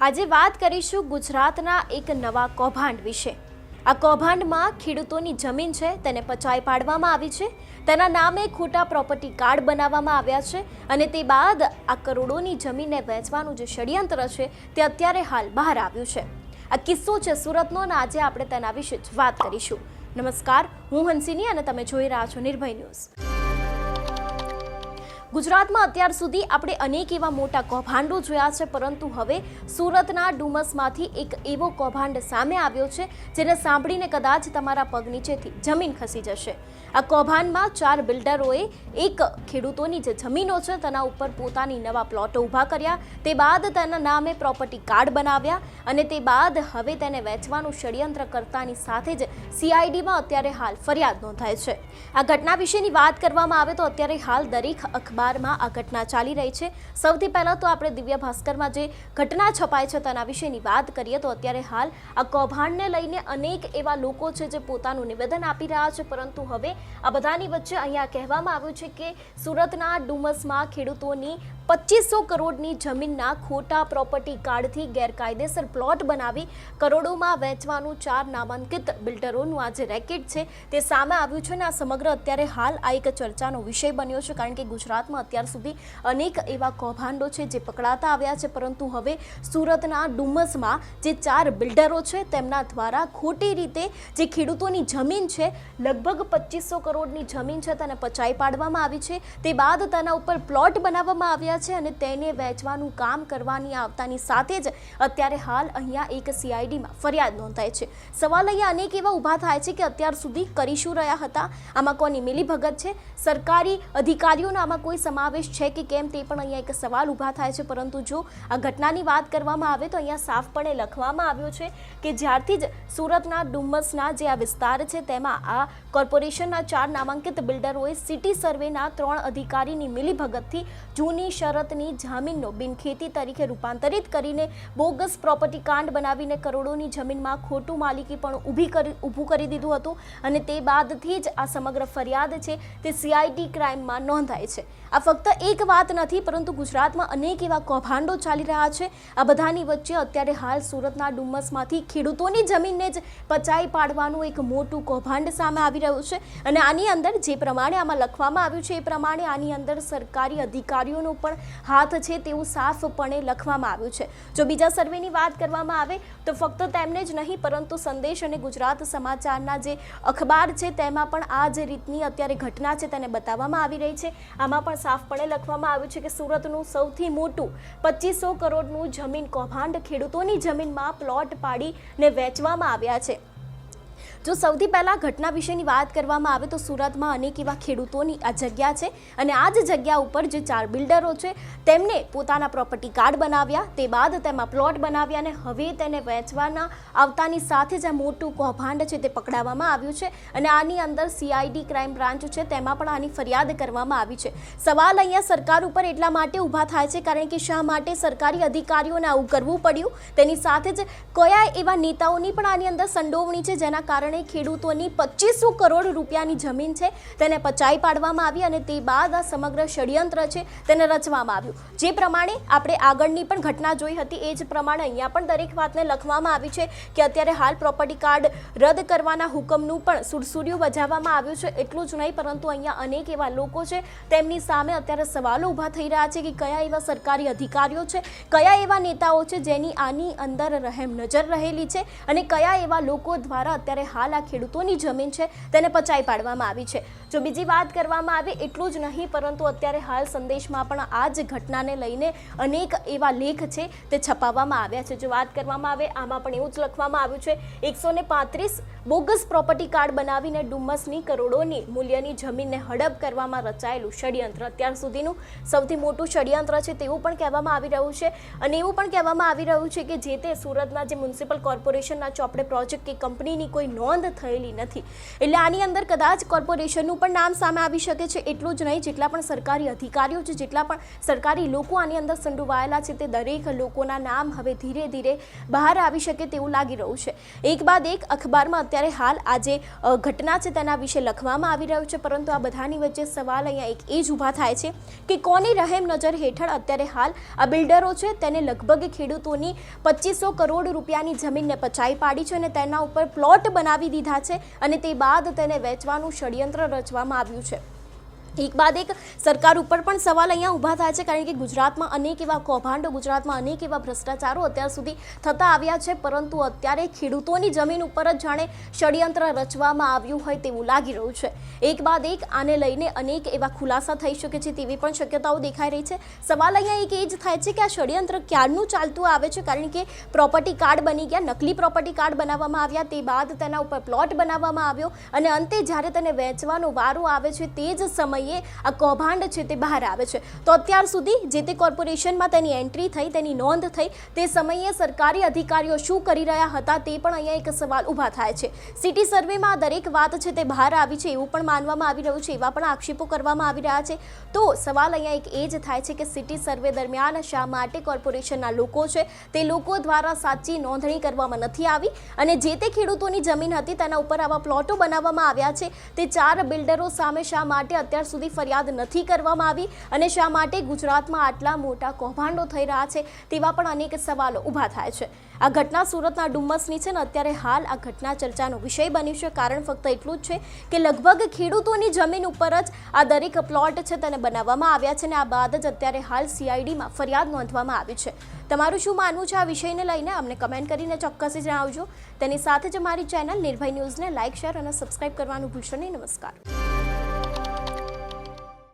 આજે વાત કરીશું ગુજરાતના એક નવા કૌભાંડ વિશે. આ કૌભાંડમાં ખેડૂતોની જમીન છે, તેને પચાઈ પાડવામાં આવી છે. તેના નામે ખોટા પ્રોપર્ટી કાર્ડ બનાવવામાં આવ્યા છે અને તે બાદ આ કરોડોની જમીનને વહેંચવાનું જે ષડયંત્ર છે, તે અત્યારે હાલ બહાર આવ્યું છે. આ કિસ્સો છે સુરતનો અને આજે આપણે તેના વિશે જ વાત કરીશું. નમસ્કાર, હું હંસિની અને તમે જોઈ રહ્યા છો નિર્ભય ન્યૂઝ. ગુજરાતમાં અત્યાર સુધી આપણે અનેક એવા મોટા કૌભાંડો જોયા છે, પરંતુ હવે સુરતના ડુમસમાંથી એક એવો કૌભાંડ સામે આવ્યો છે, જેને સાંભળીને કદાચ તમારા પગ નીચેથી જમીન ખસી જશે. આ કૌભાંડમાં ચાર બિલ્ડરોએ એક ખેડૂતોની જે જમીનો છે, તેના ઉપર પોતાની નવા પ્લોટો ઊભા કર્યા. તે બાદ તેના નામે પ્રોપર્ટી કાર્ડ બનાવ્યા અને તે બાદ હવે તેને વેચવાનું ષડયંત્ર કરતાની સાથે જ સીઆઈડીમાં અત્યારે હાલ ફરિયાદ નોંધાય છે. આ ઘટના વિશેની વાત કરવામાં આવે તો અત્યારે હાલ દરેક અખબારમાં આ ઘટના ચાલી રહી છે. સૌથી પહેલાં તો આપણે દિવ્ય ભાસ્કરમાં જે ઘટના છપાય છે તેના વિશેની વાત કરીએ તો અત્યારે હાલ આ કૌભાંડને લઈને અનેક એવા લોકો છે જે પોતાનું નિવેદન આપી રહ્યા છે. પરંતુ હવે આ બધાની વચ્ચે અહીંયા કહેવામાં આવ્યું છે કે સુરતના ડુમસમાં ખેડૂતોની પચીસો કરોડની જમીનના ખોટા પ્રોપર્ટી કાર્ડથી ગેરકાયદેસર પ્લોટ બનાવી કરોડોમાં વેચવાનું ચાર નામાંકિત બિલ્ડરોનું આ જે રેકેટ છે. તે સામે આવ્યું છે અને આ સમગ્ર અત્યારે હાલ આ એક ચર્ચાનો વિષય બન્યો છે કારણ કે ગુજરાતમાં અત્યાર સુધી અનેક એવા કૌભાંડો છે જે પકડાતા આવ્યા છે, પરંતુ હવે સુરતના ડુમસમાં જે ચાર બિલ્ડરો છે, તેમના દ્વારા ખોટી રીતે જે ખેડૂતોની જમીન છે, લગભગ પચીસો કરોડની જમીન છે, તેને પચાઈ પાડવામાં આવી છે. તે બાદ તેના ઉપર પ્લોટ બનાવવામાં આવ્યા છે અને તેને વેચવાનું કામ કરવાની આવતાની સાથે જ અત્યારે હાલ અહીંયા એક સીઆઈડીમાં ફરિયાદ નોંધાય છે. સવાલ અહીંયા અનેક એવા ઊભા થાય છે કે અત્યાર સુધી કરી શું રહ્યા હતા? આમાં કોની મિલીભગત છે? સરકારી અધિકારીઓનો આમાં કોઈ સમાવેશ છે કે કેમ તે પણ અહીંયા એક સવાલ ઊભા થાય છે. પરંતુ જો આ ઘટનાની વાત કરવામાં આવે તો અહીંયા સાફપણે લખવામાં આવ્યું છે કે જ્યારથી જ સુરતના ડુમ્મસના જે આ વિસ્તાર છે તેમાં આ કોર્પોરેશનના ચાર નામાંકિત બિલ્ડરોએ સિટી સર્વેના ત્રણ અધિકારીની મિલીભગતથી જૂની શરતની જામીનનો બિનખેતી તરીકે રૂપાંતરિત કરીને બોગસ પ્રોપર્ટી કાંડ બનાવીને કરોડોની જમીનમાં ખોટું માલિકી પણ ઊભી કરી, ઊભું કરી દીધું હતું. અને તે બાદથી જ આ સમગ્ર ફરિયાદ છે તે સીઆઈડી ક્રાઇમમાં નોંધાય છે. આ ફક્ત એક વાત નથી, પરંતુ ગુજરાતમાં અનેક એવા કૌભાંડો ચાલી રહ્યા છે. આ બધાની વચ્ચે અત્યારે હાલ સુરતના ડુમ્મસમાંથી ખેડૂતોની જમીનને જ પચાઈ પાડવાનું એક મોટું કૌભાંડ સામે આવી રહ્યું છે. અને આની અંદર જે પ્રમાણે આમાં લખવામાં આવ્યું છે, એ પ્રમાણે આની અંદર સરકારી અધિકારીઓનો પણ હાથ છે તેવું સાફપણે લખવામાં આવ્યું છે. જો બીજા સર્વેની વાત કરવામાં આવે, તો ફક્ત તેમને જ નહીં, પરંતુ સંદેશ અને ગુજરાત સમાચારના જે અખબાર છે, તેમાં પણ આ જે રીતની અત્યારે ઘટના છે તેને બતાવવામાં આવી રહી છે. આમાં પણ સાફપણે લખવામાં આવ્યું છે કે સુરતનું સૌથી મોટું પચીસો કરોડનું જમીન કૌભાંડ ખેડૂતોની જમીનમાં પ્લોટ પાડીને વેચવામાં આવ્યા છે. જો સૌથી પહેલાં ઘટના વિશેની વાત કરવામાં આવે તો સુરતમાં અનેક એવા ખેડૂતોની આ જગ્યા છે અને આ જ જગ્યા ઉપર જે ચાર બિલ્ડરો છે, તેમને પોતાના પ્રોપર્ટી કાર્ડ બનાવ્યા, તે બાદ તેમાં પ્લોટ બનાવ્યા અને હવે તેને વેચવાના આવતાની સાથે જ આ મોટું કૌભાંડ છે તે પકડાવવામાં આવ્યું છે અને આની અંદર સીઆઈડી ક્રાઇમ બ્રાન્ચ છે, તેમાં પણ આની ફરિયાદ કરવામાં આવી છે. સવાલ અહીંયા સરકાર ઉપર એટલા માટે ઊભા થાય છે કારણ કે શા માટે સરકારી અધિકારીઓને આવું કરવું પડ્યું? તેની સાથે જ કયા એવા નેતાઓની પણ આની અંદર સંડોવણી છે જેના કારણે ખેડૂતોની પચીસો કરોડ રૂપિયાની જમીન છે, તેને પચાઈ પાડવામાં આવી અને તે બાદ આ સમગ્ર ષડયંત્ર છે, તેને રચવામાં આવ્યું. જે પ્રમાણે આપણે આગળની પણ ઘટના જોઈ હતી, એ જ પ્રમાણે અહીંયા પણ દરેક વાતને લખવામાં આવી છે કે અત્યારે હાલ પ્રોપર્ટી કાર્ડ રદ કરવાના હુકમનું પણ સુરસુર્યું બજાવવામાં આવ્યું છે, એટલું જ નહીં, પરંતુ અહીંયા અનેક એવા લોકો છે, તેમની સામે અત્યારે સવાલો ઊભા થઈ રહ્યા છે કે કયા એવા સરકારી અધિકારીઓ છે, કયા એવા નેતાઓ છે, જેની આની અંદર રહેમ નજર રહેલી છે અને કયા એવા લોકો દ્વારા અત્યારે હાલ આ ખેડૂતોની જમીન છે, તેને પચાઈ પાડવામાં આવી છે. જો બીજી વાત કરવામાં આવે, એટલું જ નહીં, પરંતુ અત્યારે હાલ સંદેશમાં પણ આ જ ઘટનાને લઈને અનેક એવા લેખ છે, તે છપાવવામાં આવ્યા છે. જો વાત કરવામાં આવે, આમાં પણ એવું જ લખવામાં આવ્યું છે, એકસો પાંત્રીસ બોગસ પ્રોપર્ટી કાર્ડ બનાવીને ડુમ્મસની કરોડોની મૂલ્યની જમીનને હડપ કરવામાં રચાયેલું ષડયંત્ર. અત્યાર સુધીનું સૌથી મોટું ષડયંત્ર છે તેવું પણ કહેવામાં આવી રહ્યું છે. અને એવું પણ કહેવામાં આવી રહ્યું છે કે જે તે સુરતના જે મ્યુનિસિપલ કોર્પોરેશનના ચોપડે પ્રોજેક્ટ કે કંપનીની કોઈ નોંધ નોંધ થયેલી નથી. એટલે આની અંદર કદાચ કોર્પોરેશનનું પણ નામ સામે આવી શકે છે, એટલું જ નહીં. જેટલા પણ સરકારી અધિકારીઓ છે, જેટલા પણ સરકારી લોકો આની અંદર સંડોવાયેલા છે, તે દરેક લોકોના નામ હવે ધીરે ધીરે બહાર આવી શકે તેવું લાગી રહ્યું છે. એક બાદ એક અખબારમાં અત્યારે હાલ આજે જે ઘટના છે તેના વિશે લખવામાં આવી રહ્યું છે, પરંતુ આ બધાની વચ્ચે સવાલ અહીંયા એક એ જ ઊભા થાય છે કે કોની રહેમ નજર હેઠળ અત્યારે હાલ આ બિલ્ડરો છે, તેને લગભગ ખેડૂતોની પચીસો કરોડ રૂપિયાની જમીનને પચાઈ પાડી છે અને તેના ઉપર પ્લોટ બનાવી દીધા છે અને તે બાદ તેને વેચવાનું ષડયંત્ર રચવામાં આવ્યું છે. એક બાદ એક સરકાર ઉપર પણ સવાલ અહીંયા ઊભા થાય છે, કારણ કે ગુજરાતમાં અનેક એવા કૌભાંડો, ગુજરાતમાં અનેક એવા ભ્રષ્ટાચારો અત્યાર સુધી થતા આવ્યા છે, પરંતુ અત્યારે ખેડૂતોની જમીન ઉપર જ જાણે ષડયંત્ર રચવામાં આવ્યું હોય તેવું લાગી રહ્યું છે. એક બાદ એક આને લઈને અનેક એવા ખુલાસા થઈ શકે છે તેવી પણ શક્યતાઓ દેખાઈ રહી છે. સવાલ અહીંયા એક એ જ થાય છે કે આ ષડયંત્ર ક્યારનું ચાલતું આવે છે, કારણ કે પ્રોપર્ટી કાર્ડ બની ગયા, નકલી પ્રોપર્ટી કાર્ડ બનાવવામાં આવ્યા, તે બાદ તેના ઉપર પ્લોટ બનાવવામાં આવ્યો, અને અંતે જ્યારે તેને વેચવાનો વારો આવે છે, તે જ સમયે આ કૌભાંડ છે તે બહાર આવે છે. તો અત્યાર સુધી જે તે કોર્પોરેશનમાં તેની એન્ટ્રી થઈ, તેની નોંધ થઈ, તે સમયે સરકારી અધિકારીઓ શું કરી રહ્યા હતા તે પણ અહીંયા એક સવાલ ઊભા થાય છે. સિટી સર્વેમાં દરેક વાત છે તે બહાર આવી છે એવું પણ માનવામાં આવી રહ્યું છે, એવા પણ આક્ષેપો કરવામાં આવી રહ્યા છે. તો સવાલ અહીંયા એક એ જ થાય છે કે સિટી સર્વે દરમિયાન શા માટે કોર્પોરેશનના લોકો છે તે લોકો દ્વારા સાચી નોંધણી કરવામાં નથી આવી અને જે તે ખેડૂતોની જમીન હતી તેના ઉપર આવા પ્લોટો બનાવવામાં આવ્યા છે. તે ચાર બિલ્ડરો સામે શા માટે અત્યાર સુધી ફરિયાદ નથી કરવામાં આવી અને શા માટે ગુજરાતમાં આટલા મોટા કૌભાંડો થઈ રહ્યા છે તેવા પણ અનેક સવાલો ઊભા થાય છે. આ ઘટના સુરતના ડુમ્મસની છે ને અત્યારે હાલ આ ઘટના ચર્ચાનો વિષય બની છે. કારણ ફક્ત એટલું જ છે કે લગભગ ખેડૂતોની જમીન ઉપર જ આ દરેક પ્લોટ છે તેને બનાવવામાં આવ્યા છે અને આ બાદ જ અત્યારે હાલ સીઆઈડીમાં ફરિયાદ નોંધવામાં આવી છે. તમારું શું માનવું છે આ વિષયને લઈને? અમને કમેન્ટ કરીને ચોક્કસ જણાવજો. તેની સાથે જ અમારી ચેનલ નિર્ભય ન્યૂઝને લાઇક શેર અને સબસ્ક્રાઇબ કરવાનું ભૂલશો નહીં. નમસ્કાર.